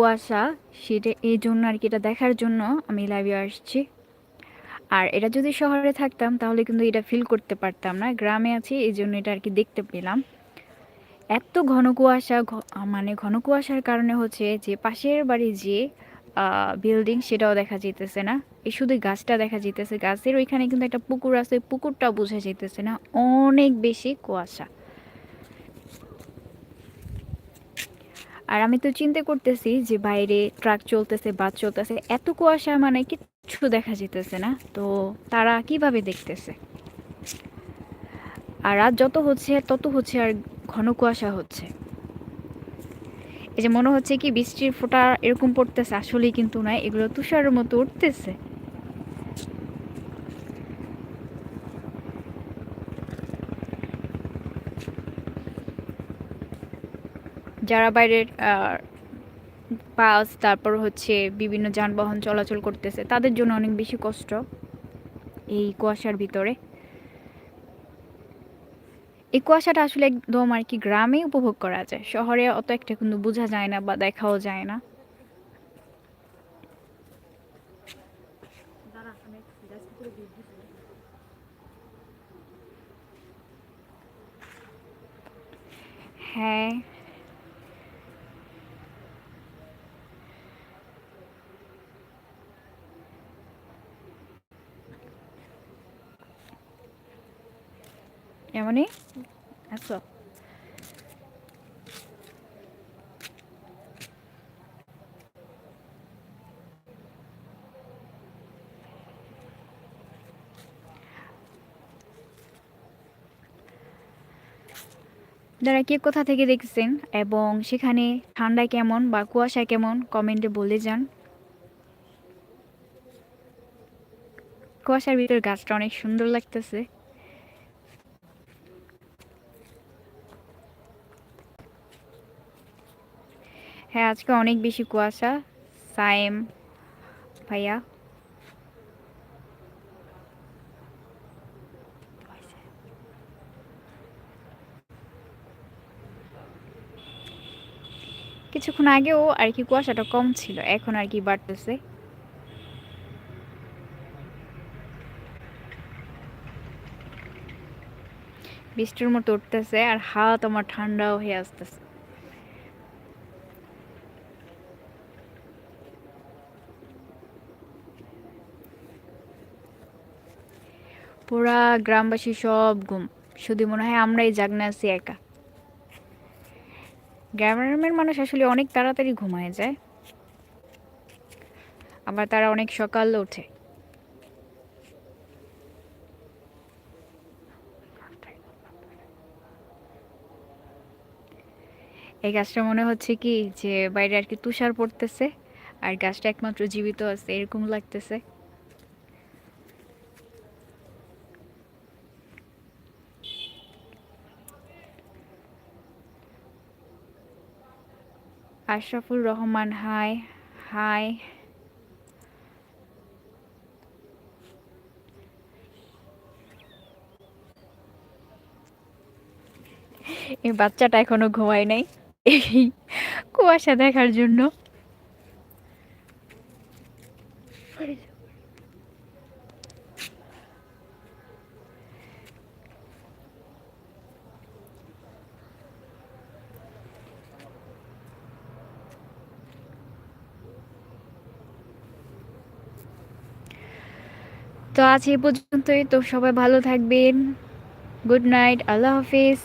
কুয়াশা, সেটা এই জন্য আর কি এটা দেখার জন্য আমি লাইভে আসছি। আর এটা যদি শহরে থাকতাম, তাহলে কিন্তু এটা ফিল করতে পারতাম না। গ্রামে আছি, এই জন্য এটা আর কি দেখতে পেলাম। এত ঘন কুয়াশা মানে ঘন কুয়াশার কারণে হচ্ছে যে পাশের বাড়ি যে বিল্ডিং সেটাও দেখা যেতেছে না। এই শুধু গাছটা দেখা যেতেছে গাছের ওইখানে কিন্তু একটা পুকুর আছে পুকুরটাও বোঝা যেতেছে না। অনেক বেশি কুয়াশা। আর আমি তো চিন্তা করতেছি যে বাইরে ট্রাক চলতেছে, বাস চলতেছে, এত কুয়াশা মানে কিচ্ছু দেখা যেতেছে না। তো তারা কীভাবে দেখতেছে? আর রাত যত হচ্ছে, তত হচ্ছে আর ঘন কুয়াশা হচ্ছে। এই যে মনে হচ্ছে কি বৃষ্টির ফোঁটা এরকম পড়তেছে, আসলেই কিন্তু নয়, এগুলো তুষারের মতো উঠতেছে। যারা বাইরের বাস, তারপর হচ্ছে বিভিন্ন যানবাহন চলাচল করতেছে, তাদের জন্য অনেক বেশি কষ্ট এই কুয়াশার ভিতরে। এই কুয়াশাটা আসলে একদম আর কি গ্রামে উপভোগ করা যায়, শহরে অত একটা কিন্তু বোঝা যায় না বা দেখাও যায় না। হ্যাঁ। এমনই? আচ্ছা। যারা কে কোথা থেকে দেখছেন এবং সেখানে ঠান্ডা কেমন বা কুয়াশা কেমন, কমেন্টে বলে যান। কুয়াশার ভিতর গাছটা অনেক সুন্দর লাগতেছে। হ্যাঁ আজকে অনেক বেশি কুয়াশা। সাইম ভাইয়া। কিছুক্ষণ আগেও আর কি কুয়াশাটা কম ছিল, এখন আর কি বাড়তেছে। বৃষ্টির মতো উঠতেছে আর হাত আমার ঠান্ডাও হয়ে আসতেছে। পুরা গ্রামবাসী সব ঘুম শুধু মনে হয় আমরাই জাগনা আছি একা। গ্রামের মানুষ আসলে অনেক তাড়াতাড়ি ঘুমায় যায়। আবার তারা অনেক সকাল ওঠে। এই গাছটা মনে হচ্ছে কি যে বাইরে আর কি তুষার পড়তেছে, আর গাছটা একমাত্র জীবিত আছে, এরকম লাগতেছে। Ashraful Rahman hi hi. এই বাচ্চাটা এখনও ঘুমায় নাই। কুয়াশা দেখার জন্য। তো আজ এই পর্যন্তই। তো সবাই ভালো থাকবেন। গুড নাইট আল্লাহ হাফিজ।